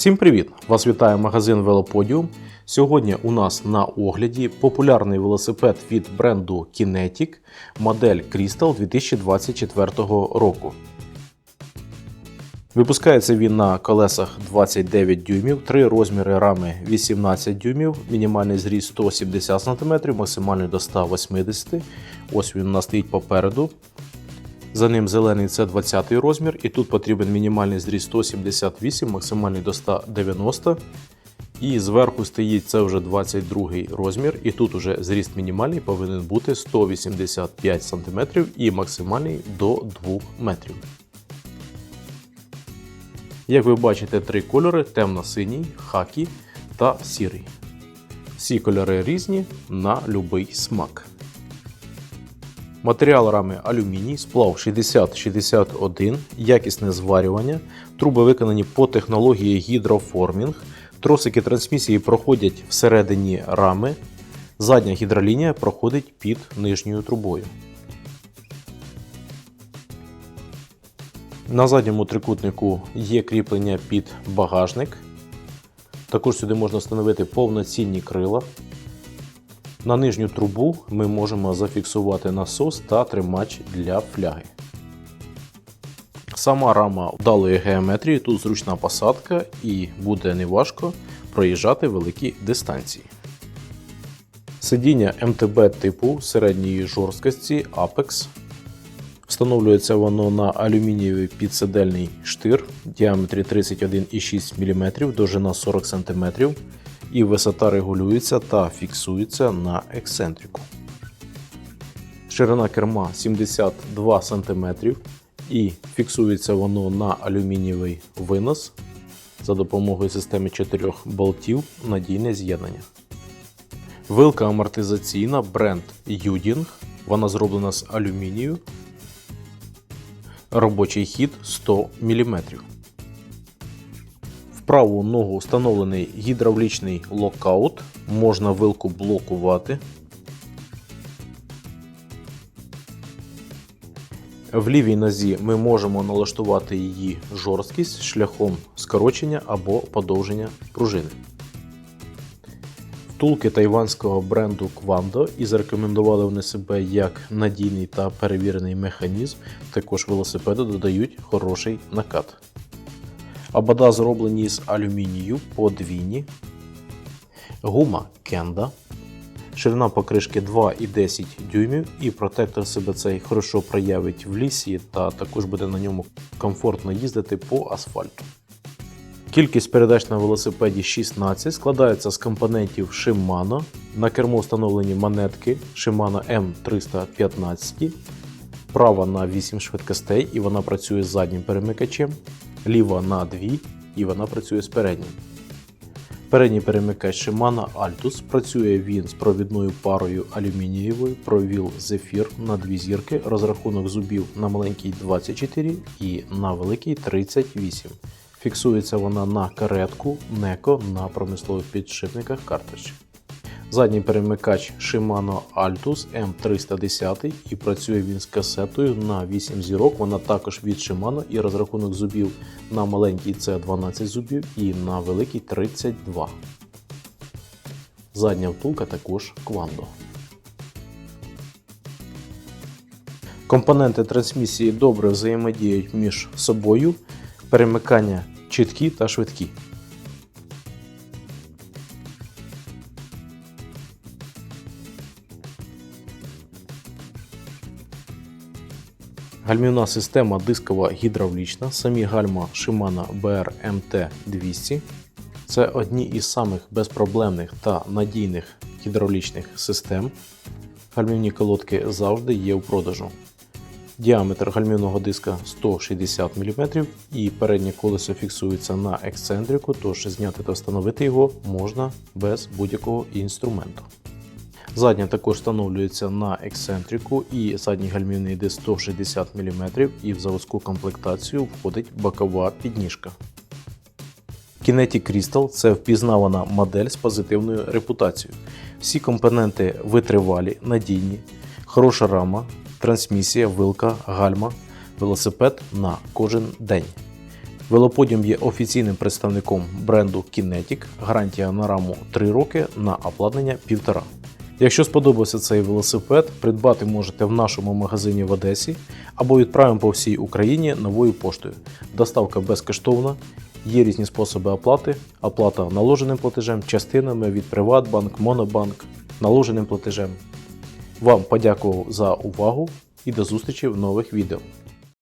Всім привіт! Вас вітає магазин Велоподіум. Сьогодні у нас на огляді популярний велосипед від бренду Kinetic, модель Crystal 2024 року. Випускається він на колесах 29 дюймів, три розміри рами 18 дюймів, мінімальний зріст 170 см, максимальний до 180 Ось він у нас стоїть попереду. За ним зелений це 20 розмір, і тут потрібен мінімальний зріст 178, максимальний до 190. І зверху стоїть це вже 22 розмір, і тут уже зріст мінімальний повинен бути 185 см і максимальний до 2 метрів. Як ви бачите, три кольори: темно-синій, хакі та сірий. Всі кольори різні на будь-який смак. Матеріал рами алюміній, сплав 6061, якісне зварювання, труби виконані по технології гідроформінг, тросики трансмісії проходять всередині рами, задня гідролінія проходить під нижньою трубою. На задньому трикутнику є кріплення під багажник. Також сюди можна встановити повноцінні крила. На нижню трубу ми можемо зафіксувати насос та тримач для фляги. Сама рама вдалої геометрії, тут зручна посадка і буде неважко проїжджати великі дистанції. Сидіння МТБ типу середньої жорсткості Apex. Встановлюється воно на алюмінієвий підсидельний штир в діаметрі 31,6 мм, довжина 40 см і висота регулюється та фіксується на ексцентрику. Ширина керма 72 см і фіксується воно на алюмінієвий винос за допомогою системи 4 болтів надійне з'єднання. Вилка амортизаційна бренд Юдінг. Вона зроблена з алюмінію. Робочий хід 100 мм. Праву ногу встановлений гідравлічний локаут. Можна вилку блокувати. В лівій нозі ми можемо налаштувати її жорсткість шляхом скорочення або подовження пружини. Втулки тайванського бренду Quando і зарекомендували вони себе як надійний та перевірений механізм, також велосипеду додають хороший накат. Абада зроблені з алюмінію подвійні. Гума Кенда. Ширина покришки 2,10 дюймів, і протектор себе цей хорошо проявить в лісі, та також буде на ньому комфортно їздити по асфальту. Кількість передач на велосипеді 16 складається з компонентів Shimano. На кермо встановлені монетки Shimano M315. Права на 8 швидкостей і вона працює з заднім перемикачем. Ліва на 2 і вона працює з переднім. Передній перемикач Shimano Altus працює він з провідною парою алюмінієвою провіл Zephyr на дві зірки, розрахунок зубів на маленький 24 і на великий 38. Фіксується вона на каретку Неко на промислових підшипниках картридж. Задній перемикач Shimano Altus M310 і працює він з касетою на 8 зірок. Вона також від Shimano і розрахунок зубів на маленький це 12 зубів і на великий 32. Задня втулка також Quando. Компоненти трансмісії добре взаємодіють між собою. Перемикання чіткі та швидкі. Гальмівна система дискова гідравлічна, самі гальма Shimano BR MT200. Це одні із самих безпроблемних та надійних гідравлічних систем. Гальмівні колодки завжди є у продажу. Діаметр гальмівного диска 160 мм і переднє колесо фіксується на ексцентрику, тож зняти та встановити його можна без будь-якого інструменту. Задня також встановлюється на ексцентрику і задній гальмівний диск 160 мм і в заводську комплектацію входить бокова підніжка. Kinetic Crystal це впізнавана модель з позитивною репутацією. Всі компоненти витривалі, надійні, хороша рама, трансмісія, вилка, гальма, велосипед на кожен день. Велоподіум є офіційним представником бренду Kinetic, гарантія на раму 3 роки, на обладнання 1,5. Якщо сподобався цей велосипед, придбати можете в нашому магазині в Одесі або відправимо по всій Україні новою поштою. Доставка безкоштовна, є різні способи оплати, оплата наложеним платежем, частинами від Приватбанк, Монобанк, наложеним платежем. Вам подякував за увагу і до зустрічі в нових відео.